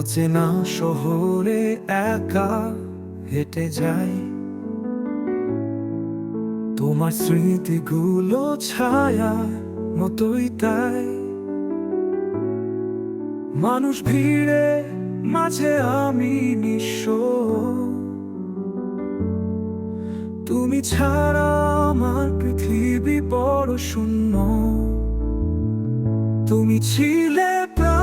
অচেনা শহরে একা হেঁটে যাই। তোমার স্মৃতিগুলো ছায়া মতোই তাই। মানুষ ভিড়ে মাঝে আমি নিঃস্ব। তুমি ছাড়া আমার পৃথিবী বড় শূন্য। তুমি ছিলে প্রাণের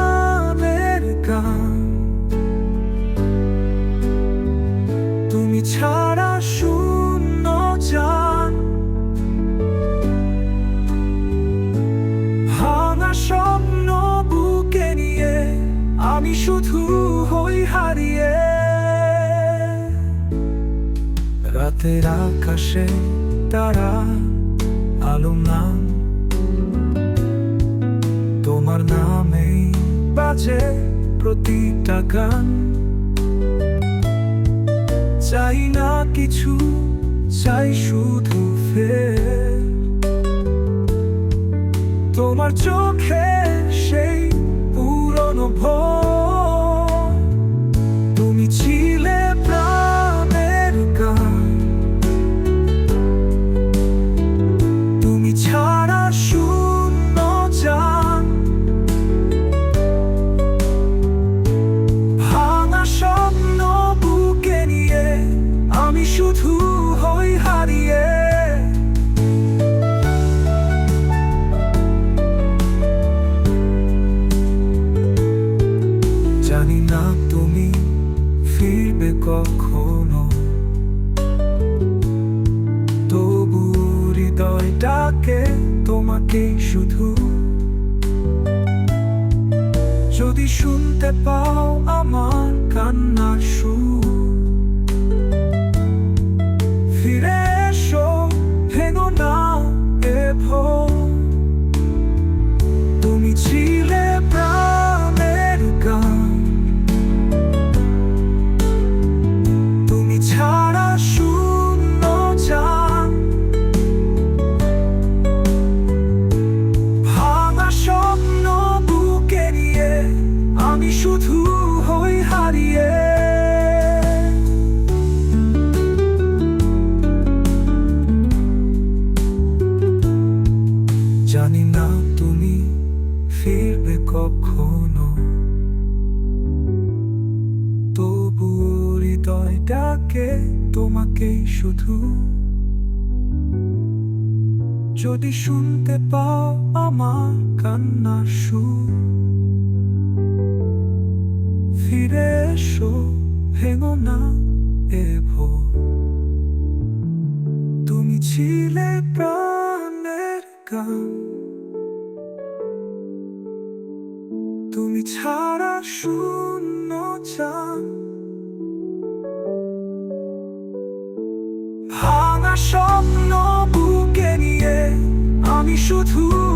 আমি শুধু হই হারিয়ে। রাতের আকাশে তারা আলো নাম। তোমার নামেই বাজে প্রতিটা গান। চাই না কিছু, চাই শুধু ফের। তোমার চোখে হৃদয়টাকে তোমাকে শুধু। যদি শুনতে পাও আমার কান্নার সুর কখনো। তবু হৃদয়টাকে তোমাকে শুধু। যদি শুনতে পাও আমার কান্নার সুর, ফিরে এসো, ভেঙো না এ ভোর। তুমি ছিলে প্রাণের গান। ছাড়া শূন্য চান। ভাঙা স্বপ্ন বুকে নিয়ে আমি শুধু